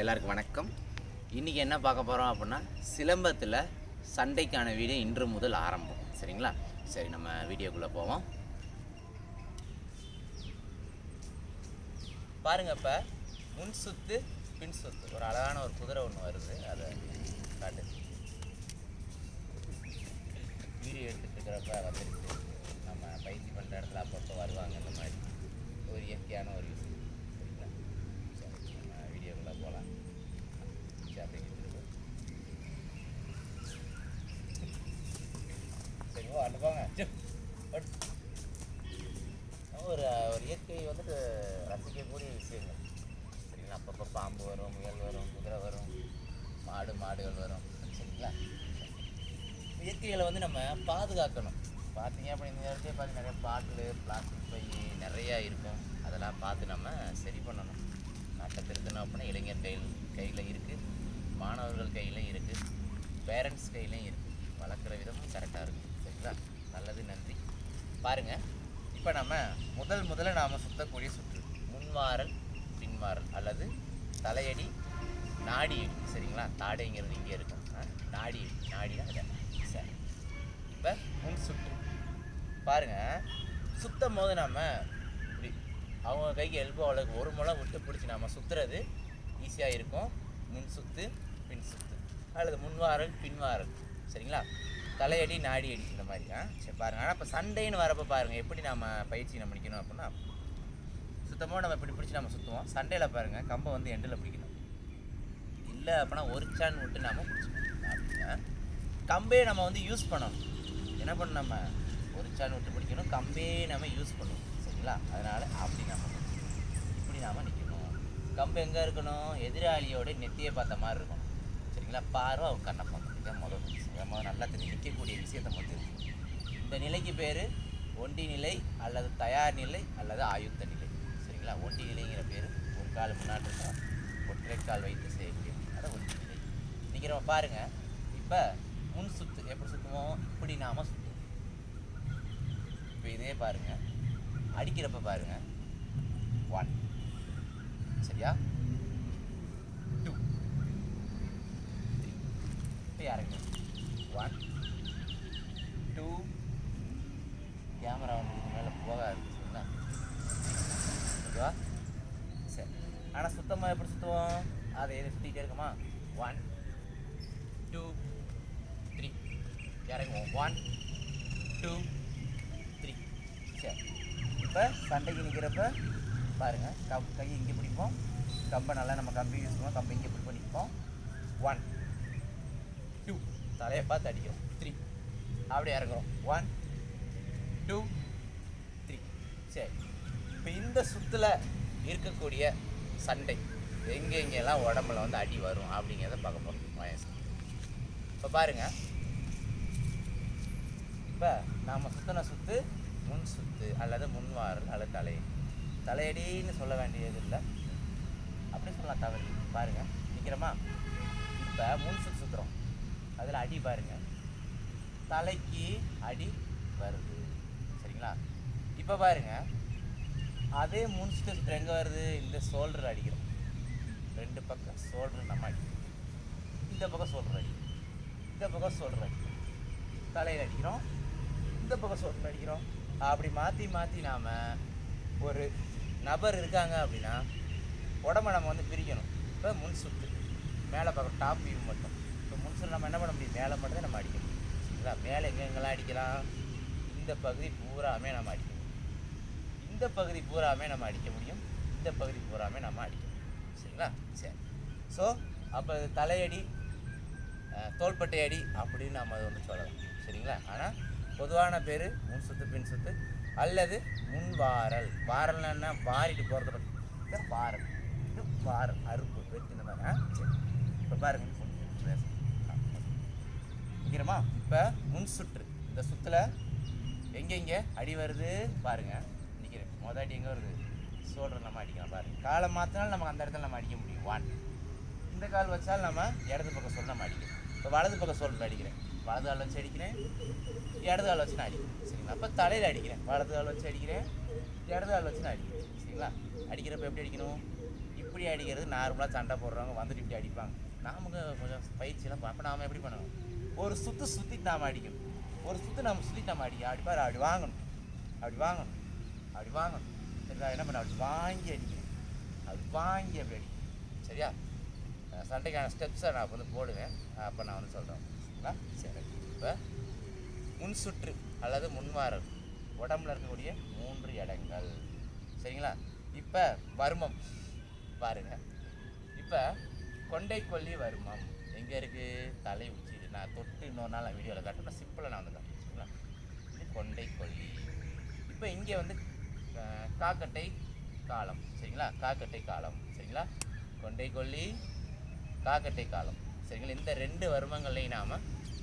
எல்லாருக்கும் வணக்கம். இன்றைக்கி என்ன பார்க்க போகிறோம் அப்படின்னா சிலம்பத்தில் சண்டைக்கான வீடியோ இன்று முதல் ஆரம்பம். சரிங்களா? சரி நம்ம வீடியோக்குள்ளே போவோம். பாருங்க இப்போ முன் சுத்து பின் சுத்து. ஒரு அழகான ஒரு குதிரை ஒன்று வருது. அதை காட்டு. வீடியோ எடுத்துகிட்டு இருக்கிறப்ப வந்துருச்சு நம்ம பயிற்சி பண்ணுற இடத்துல அப்பப்போ வருவாங்க இந்த மாதிரி ஒரு இயற்கையான ஒரு விஷயம் சரிங்களா சரி நம்ம வீடியோக்குள்ளே போகலாம் சரி அப்படியே திரும்ப சரி ஓ அண்டு போங்க சு, ஓடு. ஒரு ஒரு இயற்கை வந்துட்டு ரசிக்கக்கூடிய விஷயங்கள் சரிங்களா அப்பப்போ பாம்பு வரும் முயல் வரும் குதிரை வரும் மாடு மாடுகள் வரும் சரிங்களா இயற்கைகளை வந்து நம்ம பாதுகாக்கணும். பார்த்தீங்க அப்படி இந்த இடத்துல பார்த்து நிறைய பாட்டில் பிளாஸ்டிக் பை நிறையா இருக்கும். அதெல்லாம் பார்த்து நம்ம சரி பண்ணணும். நாட்டை திருத்தணும் அப்படின்னா இளைஞர் கையில் கையில் இருக்குது மாணவர்கள் கையில் இருக்குது பேரண்ட்ஸ் கையிலையும் இருக்குது வளர்க்குற விதமும் கரெக்டாக இருக்கும். சரிங்களா? நல்லது நன்றி. பாருங்கள் இப்போ நம்ம முதல் முதல்ல நாம் சுத்தக்கூடிய சுற்று முன்வாரல் பின்வாரல் அல்லது தலையடி நாடி சரிங்களா? தாடைங்கிறது இங்கே இருக்கும். ஆ, நாடி நாடினா அதை சரி. இப்போ முன் சுற்று. பாருங்கள் சுத்தம் போது நம்ம இப்படி அவங்க கைக்கு எல்போ அளவுக்கு ஒரு முளை விட்டு பிடிச்சி நம்ம சுற்றுறது ஈஸியாக இருக்கும். முன் சுத்து பின் சுத்து. அல்லது முன்வாரல் பின்வாரல். சரிங்களா? தலையடி நாடி அடி இந்த மாதிரி ஆ? சரி பாருங்கள் ஆனால் இப்போ சண்டைன்னு வரப்போ பாருங்கள் எப்படி நம்ம பயிற்சி நம்ம முடிக்கணும் அப்படின்னா சுத்தமாக நம்ம இப்படி பிடிச்சி நம்ம சுற்றுவோம் சண்டையில் பாருங்கள் கம்பை வந்து எண்டில் பிடிக்கணும். இல்லை அப்படின்னா ஒரு சேன் விட்டு நம்ம பிடிச்சிக்கணும் அப்படின்னா கம்பே நம்ம வந்து யூஸ் பண்ணணும். என்ன பண்ணணும் நம்ம? ஒரு சேன் விட்டு பிடிக்கணும் கம்பே நம்ம யூஸ் பண்ணணும். சரிங்களா? அதனால் அப்படி நம்ம இப்படி நாம் நிற்கணும் கம்பு எங்கே இருக்கணும்? எதிராளியோட நெத்தியை பார்த்த மாதிரி இருக்கணும். சரிங்களா? பார்வை அவங்க கண்ணை பார்க்கணும் இதான் முதல் இதான் நல்லா தெரியும் நிற்கக்கூடிய விஷயத்தை மட்டும் இந்த நிலைக்கு பேர் ஒண்டி நிலை அல்லது தயார் நிலை அல்லது ஆயுத்த நிலை. சரிங்களா? ஒண்டி நிலைங்கிற பேர் ஒரு கால் முன்னாடி இருக்கா ஒற்றை கால் வைத்து செய்யும் அதை ஒண்டி நிலை பாருங்க. இப்போ முன் சுத்து எப்படி சுற்றுவோம் இப்படி நாம சுற்றுவோம் இப்போ இதே பாருங்க. அடிக்கிறப்ப பாருங்க. ஒன் சரியா? டூ த்ரீ இப்போ யாருங்க ஒன் டூ கேமரா வந்து இதுக்கு மேலே போகாது சரிங்களா ஓகேவா சரி ஆனால் சுத்தமாக எப்படி சுற்றுவோம் அதை எது சுற்றிக்கிட்டே இருக்குமா? ஒன் டூ த்ரீ இறங்குவோம். ஒன் டூ த்ரீ சரி. இப்போ சண்டைக்கு நிற்கிறப்ப பாருங்கள் கம் கை இங்கே பிடிப்போம். கம்பை நல்லா நம்ம கம்பி யூஸ் பண்ணுவோம். கம்பை இங்கே பிடிப்போம் நிற்போம் ஒன் டூ தலையை பார்த்து அடிக்கிறோம். த்ரீ அப்படியே இறங்குறோம். ஒன் டூ த்ரீ சரி. இப்போ இந்த சுற்றுல இருக்கக்கூடிய சண்டை எங்கெங்கெல்லாம் உடம்புல வந்து அடி வரும் அப்படிங்கிறத பார்க்க போகிறோம் வயசு இப்போ பாருங்கள் இப்போ நாம் சுற்றின சுற்று முன் சுத்து அல்லது முன்வாரல் அல்லது தலை. தலையடின்னு சொல்ல வேண்டியது இல்லை. அப்படி சொல்லலாம் தவறு. பாருங்கள் நிற்கிறோமா இப்போ முன் சுத்து சுற்றுறோம் அதில் அடி பாருங்கள் தலைக்கு அடி வருது. சரிங்களா? இப்போ பாருங்க. அதே முன் சுத்து சுற்று எங்கே வருது? இந்த ஷோல்டர் அடிக்கிறோம். ரெண்டு பக்கம் சோல்டர் நம்ம அடிக்கிறோம் இந்த பக்கம் சோல்டர் அடிக்கிறோம் இந்த பக்கம் சோல்டர் அடிக்கிறோம் தலையில் அடிக்கிறோம். இந்த பக்கம் சோல்டர் அடிக்கிறோம். அப்படி மாற்றி மாற்றி நாம் ஒரு நபர் இருக்காங்க அப்படின்னா உடம்ப நம்ம வந்து பிரிக்கணும். இப்போ முன் சுத்து மேலே பக்கம் டாப் வியூ மட்டும். இப்போ முன் சுற்று நம்ம என்ன பண்ண முடியும்? மேலே மட்டும் தான் நம்ம அடிக்க முடியும். சரிங்களா? மேலே எங்கே எங்கெல்லாம் அடிக்கலாம்? இந்த பகுதி பூராமே நம்ம அடிக்க முடியும். இந்த பகுதி பூராமே நம்ம அடிக்க முடியும். இந்த பகுதி பூராமே நம்ம அடிக்க சரிங்களா? சரி. ஸோ அப்போ தலையடி தோள்பட்டை அடி அப்படின்னு நம்ம அதை வந்து சொல்லலாம். சரிங்களா? ஆனால் பொதுவான பேர் முன் சுத்து பின் சுத்து அல்லது முன் வாரல். வாரல்னா என்ன? வாரிட்டு போகிறது பற்றி வாரல். இது வாரல். அறுப்பு. வெட்டு இந்த மாதிரி ஆ? சரி. இப்போ பாருங்க. வைக்கிறோமா இப்போ முன் சுற்று. இந்த சுற்றுல எங்கெங்கே அடி வருது? பாருங்க. நிற்கிறேன் மொதல் அடி எங்கே வருது? சோல்டர் நம்ம அடிக்கலாம் பாருங்க. காலை மாற்றினாலும் நமக்கு அந்த இடத்துல நம்ம அடிக்க முடியும். ஒன் இந்த கால் வச்சாலும் நம்ம இடது பக்கம் சொல் நம்ம அடிக்கிறோம் இப்போ வலது பக்கம் சொல்லிட்டு அடிக்கிறேன். வலது கால் வச்சு அடிக்கிறேன். இடது கால் வச்சு நான் அடிக்கிறேன். சரிங்களா? அப்போ தலையில் அடிக்கிறேன். வலது கால் வச்சு அடிக்கிறேன். இடது கால் வச்சு நான் அடிக்கிறேன். சரிங்களா? அடிக்கிறப்ப எப்படி அடிக்கணும்? இப்படி அடிக்கிறது நார்மலாக சண்டை போடுறவங்க வந்துட்டு இப்படி அடிப்பாங்க. நாமக்கு கொஞ்சம் பயிற்சியெல்லாம் அப்போ நாம் எப்படி பண்ணணும் ஒரு சுற்று சுற்றி நாம் அடிக்கணும். ஒரு சுற்று நம்ம சுற்றி நம்ம அடிக்க அப்படி பாரு அப்படி வாங்கணும். அப்படி வாங்கணும். அப்படி வாங்கணும். இருந்தால் என்ன பண்ண அப்படி வாங்கி அடிக்கணும் அப்படி வாங்கி அப்படி அடிக்கணும் சரியா? சண்டைக்கான ஸ்டெப்ஸை நான் வந்து போடுவேன். அப்போ நான் வந்து சொல்கிறேன் சரி. இப்போ முன் சுற்று அல்லது முன்வாரல் உடம்புல இருக்கக்கூடிய மூன்று இடங்கள் சரிங்களா? இப்போ வர்மம். பாருங்க. இப்போ கொண்டைக்கொல்லி வருமம். எங்கே இருக்குது தலை உச்சி. நான் தொட்டு இன்னொரு நாள் வீடியோவில் காட்டுறேன். சிம்பிளாக நான் வந்து காட்டுறேன். சரிங்களா? இது இப்போ இங்கே வந்து காக்கட்டை காலம். சரிங்களா? காக்கட்டை காலம். சரிங்களா? கொண்டை கொல்லி காக்கட்டை காலம். சரிங்களா? இந்த ரெண்டு வருமங்களையும் நாம்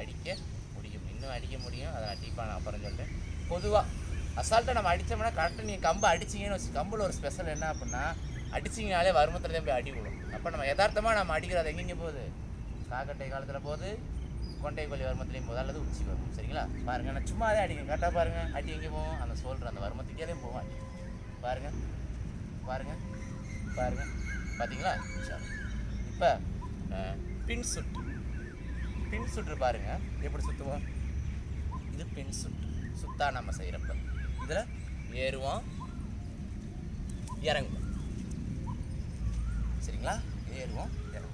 அடிக்க முடியும். இன்னும் அடிக்க முடியும். அதை நான் டீப்பாக நான் அப்புறம் சொல்கிறேன் பொதுவாக அசால்ட்டாக நம்ம அடித்தோம்னா கரெக்டாக நீங்கள் கம்பு அடிச்சிங்கன்னு வச்சு கம்பில் ஒரு ஸ்பெஷல் என்ன அப்படின்னா அடிச்சிங்கனாலே வருமத்தில் தான் போய் அடி விடும் அப்போ நம்ம யதார்த்தமாக நம்ம அடிக்கிறது எங்கெங்கே போகுது? காக்கட்டை காலத்தில் போகுது கொண்டை கொல்லி வருமத்துலேயும் போகுது அல்லது உச்சி வரும் சரிங்களா? பாருங்கள் நான் சும்மா அதே அடிங்க கரெக்டாக பாருங்கள் அடி எங்கே போவோம்? அந்த சொல்கிற அந்த வருமத்துக்கே போவோம். அடி பாருங்கள் பாருங்கள் பாருங்கள் பார்த்தீங்களா சரி. இப்போ பின் சுட்டு பின் சுட்டு பாருங்க. எப்படி சுற்றுவோம் இது பின் சுட்டு சுத்தா நம்ம செய்கிறப்ப இதில் ஏறுவோம். இறங்குவோம். சரிங்களா? ஏறுவோம். இறங்குவோம்.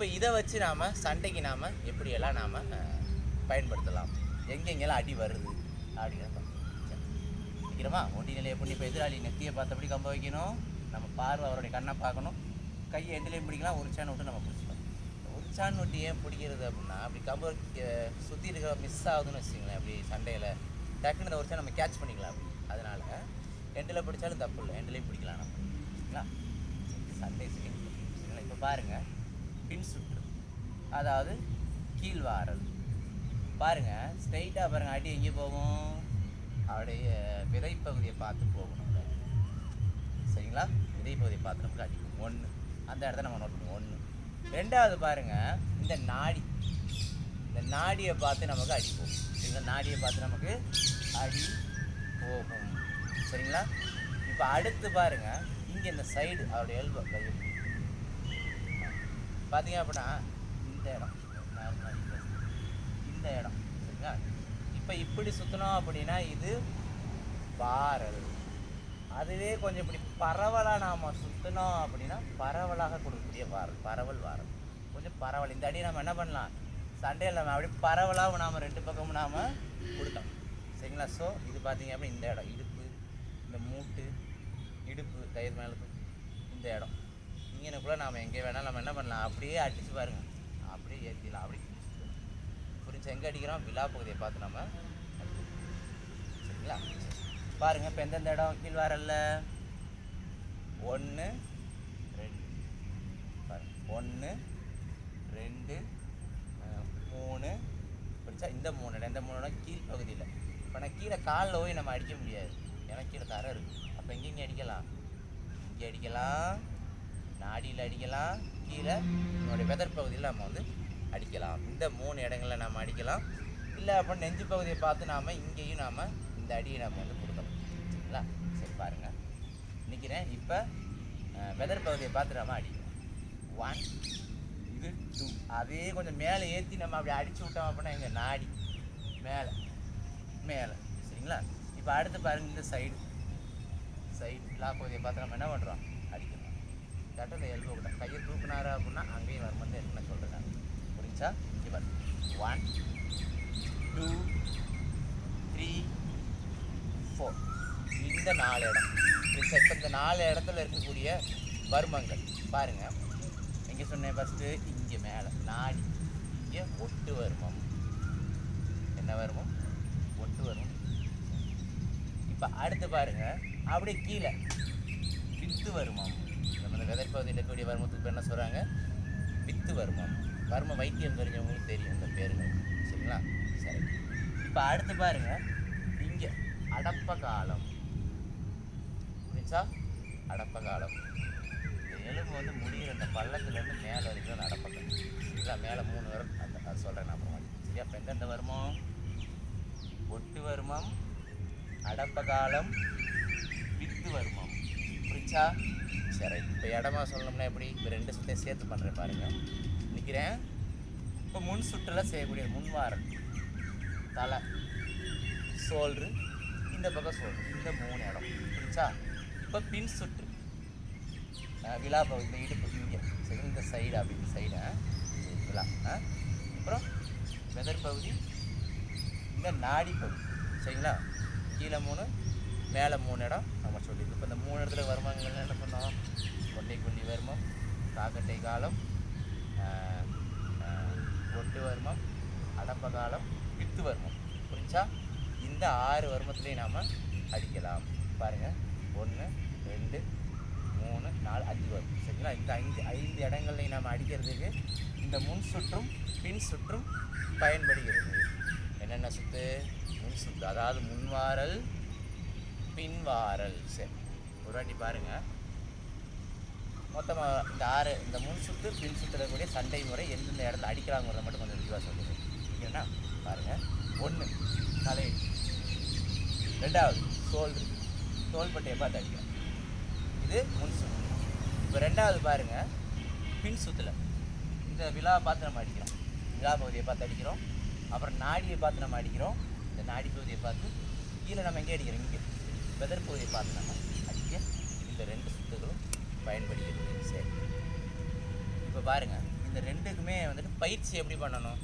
இப்போ இதை வச்சு நாம் சண்டைக்கு நாம் எப்படியெல்லாம் நாம் பயன்படுத்தலாம்? எங்கெங்கெல்லாம் அடி வருது? அப்படிங்கிறத வைக்கிறோமா ஒண்டி நிலையை பண்ணி இப்போ எதிராளி நெத்தியை பார்த்தபடி கம்ப வைக்கணும். நம்ம பார்வை அவருடைய கண்ணை பார்க்கணும். கையை எண்டிலையும் பிடிக்கலாம் ஒரு சான் விட்டு நம்ம பிடிச்சிக்கலாம். ஒரு சான் விட்டு ஏன் பிடிக்கிறது அப்படின்னா அப்படி கம்ப சுற்றி இருக்கிற மிஸ் ஆகுதுன்னு வச்சுங்களேன் அப்படி சண்டையில் டக்குன்னு ஒரு சான் நம்ம கேட்ச் பண்ணிக்கலாம் அப்படி. அதனால் எண்டில் பிடிச்சாலும் தப்பு இல்லை எண்டிலையும் பிடிக்கலாம் நம்ம. சரிங்களா? சண்டை சரிங்களா? இப்போ பாருங்கள் பின் சுற்று அதாவது கீழ்வாரல். பாருங்கள் ஸ்ட்ரைட்டாக பாருங்கள் அடி எங்கே போகும்? அவருடைய விதைப்பகுதியை பார்த்து போகணும் சரிங்களா? விதைப்பகுதியை பார்த்து நமக்கு அடிக்கும் ஒன்று அந்த இடத்த நம்ம நோட் பண்ணுவோம். ஒன்று ரெண்டாவது பாருங்கள் இந்த நாடி. இந்த நாடியை பார்த்து நமக்கு அடி போகும் இந்த நாடியை பார்த்து நமக்கு அடி போகும். சரிங்களா? இப்போ அடுத்து பாருங்கள் இங்கே இந்த சைடு அவருடைய எல்போ பார்த்தீங்க அப்படின்னா இந்த இடம். இந்த இடம். சரிங்களா? இப்போ இப்படி சுற்றினோம் அப்படின்னா இது பாரல். அதுவே கொஞ்சம் இப்படி பரவலாக நாம் சுற்றினோம் அப்படின்னா பரவலாக கொடுக்கக்கூடிய வாரல் பரவல் வாரல் கொஞ்சம் பரவல். இந்த அடி நம்ம என்ன பண்ணலாம்? சண்டே இல்லாமல் அப்படியே பரவலாக நாம் ரெண்டு பக்கமும் நாம் கொடுத்தோம். சரிங்களா? ஸோ இது பார்த்தீங்க அப்படின்னா இந்த இடம். இடுப்பு இந்த மூட்டு இடுப்பு தயிர் மேலே இந்த இடம். இங்கனக்குள்ளே நாம் எங்கே வேணாலும் நம்ம என்ன பண்ணலாம்? அப்படியே அடிச்சு பாருங்கள் அப்படியே ஏற்றிடலாம் அப்படி புரிஞ்சு எங்கே அடிக்கிறோம்? விழா பகுதியை பார்த்து நம்ம சரிங்களா? பாருங்க இப்போ எந்தெந்த இடம்? கீழ் வரல ஒன்று ரெண்டு. பாருங்க. ஒன்று ரெண்டு மூணு. புரிச்சா இந்த மூணு இடம். இந்த மூணு இடம் கீழ் பகுதியில். இப்போ நான் கீழே காலில் போய் நம்ம அடிக்க முடியாது. ஏன்னா கீழே தர இருக்குது அப்போ எங்கே இங்கே அடிக்கலாம்? இங்கே அடிக்கலாம். நாடியில் அடிக்கலாம் கீழே நம்மளுடைய வெதர் பகுதியில் நம்ம வந்து அடிக்கலாம். இந்த மூணு இடங்கள்ல நம்ம அடிக்கலாம். இல்லை அப்போ நெஞ்சு பகுதியை பார்த்து நாம் இங்கேயும் நாம் இந்த அடியை நம்ம வந்து கொடுக்கணும். சரிங்களா சரி பாருங்கள் நிற்கிறேன் இப்போ வெதர் பகுதியை பார்த்து நம்ம அடிக்கலாம் ஒன் இது டூ அதே கொஞ்சம் மேலே ஏற்றி நம்ம அப்படி அடித்து விட்டோம் அப்படின்னா எங்கள் நாடி. மேலே. மேலே. சரிங்களா? இப்போ அடுத்து பாருங்கள் இந்த சைடு சைடு லா பகுதியை பார்த்து நம்ம என்ன பண்ணுறோம் கரெக்டாக இந்த எல்போ கிட்ட கையை தூக்குனாரு அப்படின்னா அங்கேயும் வரும்போது என்ன சொல்கிறேன் புரிஞ்சா இவர் ஒன் டூ த்ரீ ஃபோர் இந்த நாலு இடம். இப்போ இந்த நாலு இடத்துல இருக்கக்கூடிய வர்மங்கள் பாருங்கள் எங்கே சொன்னேன் ஃபஸ்ட்டு இங்கே மேலே. நாடி. இங்கே ஒட்டு வருமம் என்ன வருமம் ஒட்டு வருமம் இப்போ அடுத்து பாருங்கள் அப்படியே கீழே. வித்து வருமம் அந்த கதை பகுதியில் இருக்கக்கூடிய வருமத்துக்கு இப்ப என்ன சொல்கிறாங்க வித்து வருமம். வர்ம வைத்தியம் தெரிஞ்சவங்களுக்கு தெரியும் இந்த பேருங்க. சரிங்களா? சரி. இப்போ அடுத்து பாருங்க. இங்கே அடப்ப காலம் புரிஞ்சா அடப்ப காலம் இந்த எலும்பு வந்து முடிகிற அந்த பள்ளத்துலேருந்து மேலே இருக்கிற அந்த அடப்பக்கம். சரிங்களா? மேலே மூணு வரும். அந்த அது சொல்கிறேன் நான் அப்புறமா. சரியா? இப்போ எந்தெந்த வருமம்? ஒட்டு வருமம் அடப்ப காலம் வித்து வருமம். புரிச்சா சரி இப்போ இடமா சொல்லணும்னா எப்படி? இப்போ ரெண்டு சுத்தையும் சேர்த்து பண்ணுறேன் பாருங்க. நிற்கிறேன் இப்போ முன் சுற்றுல செய்யக்கூடிய முன்வாரம் தலை சோல்ரு இந்த பக்கம் சோல்ரு இந்த மூணு இடம். புரிச்சா இப்போ பின் சுற்று விழா பகுதி இந்த இடுப்பு இங்கே. சரி இந்த சைடு அப்படின்னு சைடு விழா ஆ? அப்புறம் வெதர் பகுதி இந்த நாடி பகுதி. சரிங்களா? கீழே மூணு மேலே மூணு இடம். நம்ம சொல்லியிருக்கோம் இப்போ இந்த மூணு இடத்துல வருமானங்கள் என்ன பண்ணோம்? கொண்டை கொல்லி வருமம் காக்கட்டை காலம் ஒட்டு வருமம் அடப்ப காலம் வித்து வருமம். புரிஞ்சா? இந்த ஆறு வருமத்துலேயும் நாம் அடிக்கலாம். பாருங்கள் ஒன்று ரெண்டு மூணு நாலு அஞ்சு வரும். சரிங்களா? இந்த ஐந்து ஐந்து இடங்கள்லையும் நாம் அடிக்கிறதுக்கு இந்த முன் சுற்றும் பின் சுற்றும் பயன்படுகிறது. என்னென்ன சுத்து? முன் சுத்து. அதாவது முன்வாரல் பின்வாரல் சரி ஒரு வாட்டி பாருங்கள் மொத்தமாக இந்த ஆறு இந்த முன் சுத்து பின் சுற்றுறக்கூடிய சண்டை முறை எந்தெந்த இடத்துல அடிக்கிறாங்கிறத மட்டும் கொஞ்சம் விரிவாக சொல்லுங்கள் பாருங்கள் ஒன்று தலை ரெண்டாவது தோல் தோள்பட்டையை பார்த்து அடிக்கிறோம் இது முன் சுத்து இப்போ ரெண்டாவது பாருங்கள் பின் சுற்றுல இந்த விழா பார்த்து நம்ம அடிக்கிறோம் விழா பகுதியை பார்த்து அடிக்கிறோம். அப்புறம் நாடியை பார்த்து நம்ம அடிக்கிறோம். இந்த நாடி பகுதியை பார்த்து கீழே நம்ம எங்கே அடிக்கிறோம்? இங்கே. வெதர் பகுதியை பார்த்தோம்னா அதிக இந்த ரெண்டு சுத்துகளும் பயன்படுகிறது. சரி. இப்போ பாருங்கள் இந்த ரெண்டுக்குமே வந்துட்டு பயிற்சி எப்படி பண்ணணும்?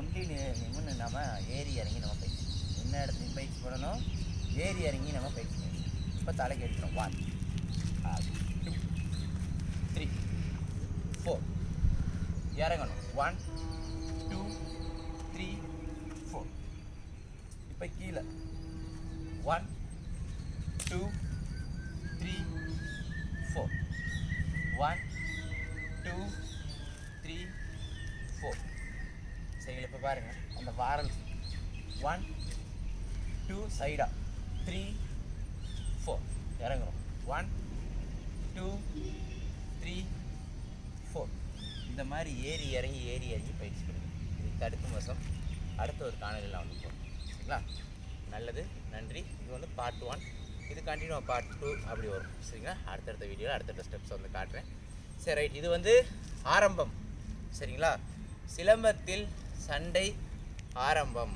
ஒன்லி நிமின்னு நம்ம ஏறி இறங்கி நம்ம பயிற்சி என்ன இடத்துலையும் பயிற்சி பண்ணணும்? ஏறி இறங்கி நம்ம பயிற்சி பண்ணணும். இப்போ தலைக்கு எடுத்துடும் ஒன் டூ த்ரீ ஃபோர் இறங்கணும். ஒன் டூ த்ரீ ஃபோர் இப்போ கீழே. One two three four one two three four சரிங்களா இப்போ பாருங்கள் அந்த வாரல். ஒன் டூ சைடா த்ரீ ஃபோர் இறங்குறோம். ஒன் டூ த்ரீ ஃபோர் இந்த மாதிரி ஏறி இறங்கி ஏறி இறங்கி பயிற்சி பண்ணுங்க இது அடுத்த மாதம் அடுத்த ஒரு காணொலியில் வந்து போகிறோம் சரிங்களா? நல்லது. நன்றி. இது வந்து பார்ட் ஒன் இது கண்டினியூ பார்ட் டூ அப்படி வரும். சரிங்களா? அடுத்தடுத்த வீடியோவில் அடுத்தடுத்த ஸ்டெப்ஸ் வந்து காட்டுறேன். சரி ரைட் இது வந்து ஆரம்பம். சரிங்களா? சிலம்பத்தில் சண்டை ஆரம்பம்.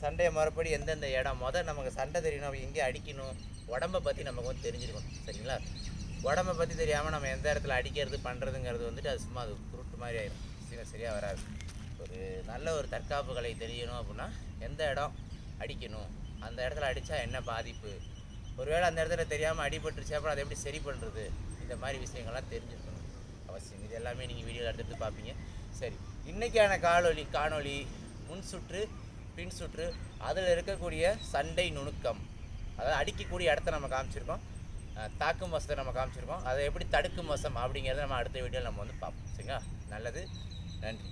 சண்டையை மறுபடி எந்தெந்த இடம்? மொதல் நமக்கு சண்டை தெரியணும். எங்கே அடிக்கணும்? உடம்பை பற்றி நமக்கு வந்து தெரிஞ்சிருக்கணும் சரிங்களா? உடம்பை பற்றி தெரியாமல் நம்ம எந்த இடத்துல அடிக்கிறது பண்ணுறதுங்கிறது வந்துட்டு அது சும்மா அது குருட்டு மாதிரி ஆயிடும் சரிங்களா? சரியாக வராது. ஒரு நல்ல ஒரு தற்காப்பு கலை தெரியணும் அப்படின்னா எந்த இடம்? அடிக்கணும். அந்த இடத்துல அடித்தா என்ன பாதிப்பு? ஒருவேளை அந்த இடத்துல தெரியாமல் அடிபட்டுருச்சு அப்புறம் அதை எப்படி சரி பண்ணுறது இந்த மாதிரி விஷயங்கள்லாம் தெரிஞ்சுக்கணும் அவசியம். இது எல்லாமே நீங்கள் வீடியோவில் எடுத்துகிட்டு பார்ப்பீங்க. சரி இன்றைக்கான காணொலி காணொலி முன் சுற்று பின் சுற்று அதில் இருக்கக்கூடிய சண்டை நுணுக்கம். அதாவது அடிக்கக்கூடிய இடத்த நம்ம காமிச்சிருக்கோம். தாக்கும் வசத்தை நம்ம காமிச்சிருக்கோம். அதை எப்படி தடுக்கும் வசம் அப்படிங்கிறத நம்ம அடுத்த வீடியோவில் நம்ம வந்து பார்ப்போம். சரிங்களா? நல்லது. நன்றி.